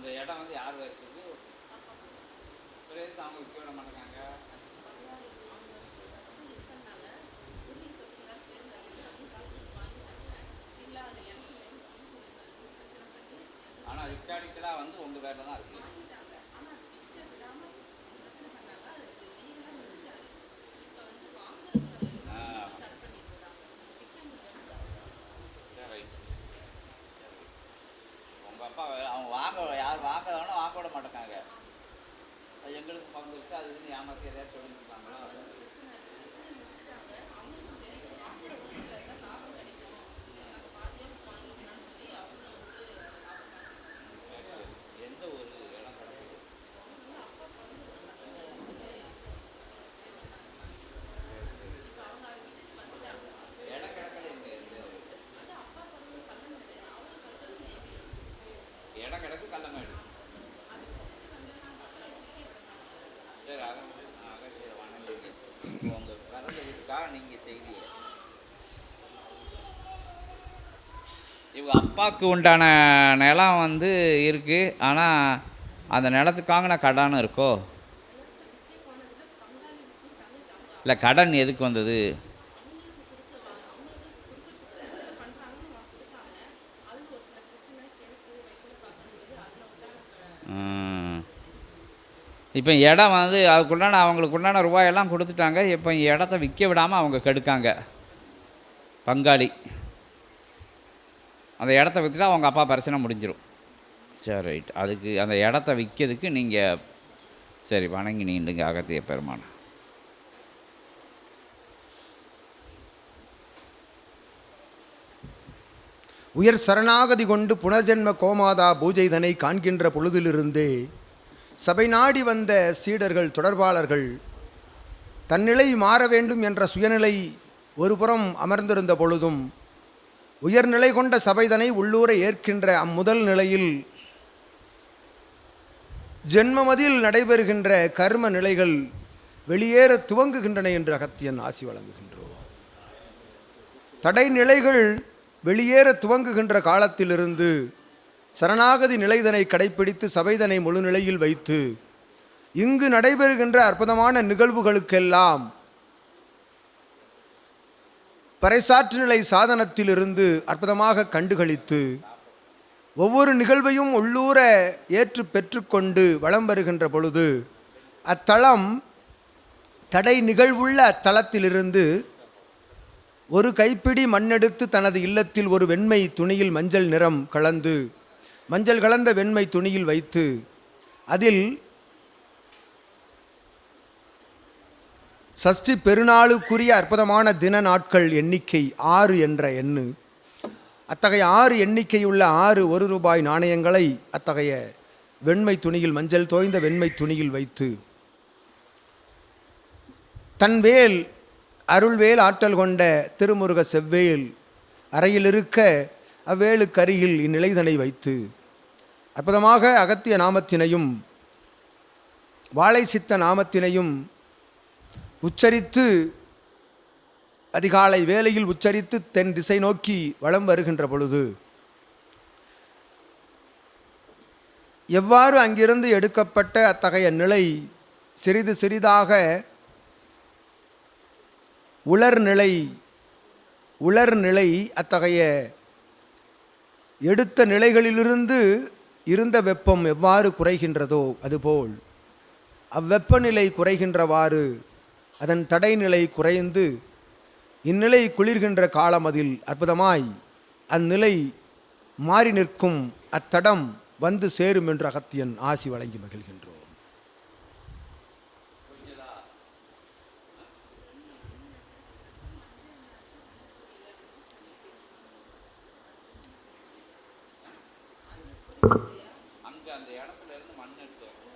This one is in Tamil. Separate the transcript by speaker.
Speaker 1: அந்த இடம் வந்து யார் இருக்குது பிறகு அவங்க விற்க விட மாட்டேங்காங்க ஆனால் ஹிஸ்டாரிக்கலாக வந்து உங்கள் பேரில் தான் இருக்குது ஆ சரி ரைட் உங்கள் அப்பா அவங்க வாங்க யார் வாங்க வேணும் வாங்க விட மாட்டேங்காங்க. அது எங்களுக்கு பங்கு இருக்குது அது இதுன்னு ஏமாற்றி எதாவது சொல்லிட்டு இருக்காங்களோ சரி, சரி. எந்த ஒரு இடம் கிடைக்குது இடம் கிடக்கல இங்கே இடம் கிடக்கு கல்லமேடு சரி அதை உங்கள் பிறந்ததுக்காக நீங்கள் செய்திய. இவங்க அப்பாவுக்கு உண்டான நிலம் வந்து இருக்குது ஆனால் அந்த நிலத்துக்காக நான் கடன் இருக்கோ? இல்லை கடன் எதுக்கு வந்தது? இப்போ இடம் வந்து அதுக்குண்டான அவங்களுக்கு உண்டான ரூபாயெல்லாம் கொடுத்துட்டாங்க. இப்போ இடத்த விற்க விடாமல் அவங்க கெடுக்காங்க. பங்காளி. அந்த இடத்த விற்றுட்டா அவங்க அப்பா பிரச்சனை முடிஞ்சிடும் சரி ரைட். அதுக்கு அந்த இடத்த விற்கிறதுக்கு நீங்கள் சரி வணங்கி நீண்டுங்க அகத்திய பெருமான்.
Speaker 2: உயர் சரணாகதி கொண்டு புனர்ஜென்ம கோமாதா பூஜைதனை காண்கின்ற பொழுதிலிருந்தே சபை நாடி வந்த சீடர்கள் தொடர்பாளர்கள் தன்னிலை மாற வேண்டும் என்ற சுயநிலை ஒருபுறம் அமர்ந்திருந்த பொழுதும் உயர்நிலை கொண்ட சபைதனை உள்ளூரை ஏற்கின்ற அம்முதல் நிலையில் ஜென்மமதியில் நடைபெறுகின்ற கர்ம நிலைகள் வெளியேற துவங்குகின்றன என்று அகத்தியன் ஆசி வழங்குகின்றோம். தடை நிலைகள் வெளியேற துவங்குகின்ற காலத்திலிருந்து சரணாகதி நிலைதனை கடைப்பிடித்து சபைதனை முழுநிலையில் வைத்து இங்கு நடைபெறுகின்ற அற்புதமான நிகழ்வுகளுக்கெல்லாம் பறைசாற்று நிலை சாதனத்திலிருந்து அற்புதமாக கண்டுகளித்து ஒவ்வொரு நிகழ்வையும் உள்ளூர ஏற்று பெற்றுக்கொண்டு வலம் வருகின்ற பொழுது அத்தளம் தடை நிகழ்வுள்ள அத்தலத்திலிருந்து ஒரு கைப்பிடி மண்ணெடுத்து தனது இல்லத்தில் ஒரு வெண்மை துணியில் மஞ்சள் நிறம் கலந்து மஞ்சள் கலந்த வெண்மை துணியில் வைத்து அதில் சஷ்டி பெருநாளுக்குரிய அற்புதமான தின நாட்கள் எண்ணிக்கை ஆறு என்ற எண்ணு. அத்தகைய ஆறு எண்ணிக்கையுள்ள ஆறு ஒரு ரூபாய் நாணயங்களை அத்தகைய வெண்மை துணியில் மஞ்சள் தோய்ந்த வெண்மை துணியில் வைத்து தன்வேல் அருள்வேல் ஆற்றல் கொண்ட திருமுருக செவ்வேல் அறையில் இருக்க அவ்வேலுக்கரியில் இந்நிலைதனை வைத்து அற்புதமாக அகத்திய நாமத்தினையும் வாழை சித்த நாமத்தினையும் உச்சரித்து அதிகாலை வேலையில் உச்சரித்து தென் திசை நோக்கி வலம் வருகின்ற பொழுது எவ்வாறு அங்கிருந்து எடுக்கப்பட்ட அத்தகைய நிலை சிறிது சிறிதாக உலர்நிலை உலர்நிலை அத்தகைய எடுத்த நிலைகளிலிருந்து இருந்த வெப்பம் எவ்வாறு குறைகின்றதோ அதுபோல் அவ்வெப்பநிலை குறைகின்றவாறு அதன் தடைநிலை குறைந்து இந்நிலை குளிர்கின்ற காலம் அதில் அற்புதமாய் அந்நிலை மாறி நிற்கும் அத்தடம் வந்து சேரும் என்று அகத்தியன் ஆசி வழங்கி மகிழ்கின்றோம்
Speaker 1: அந்த இடத்துல இருந்து மண் எடுத்து வரணும்.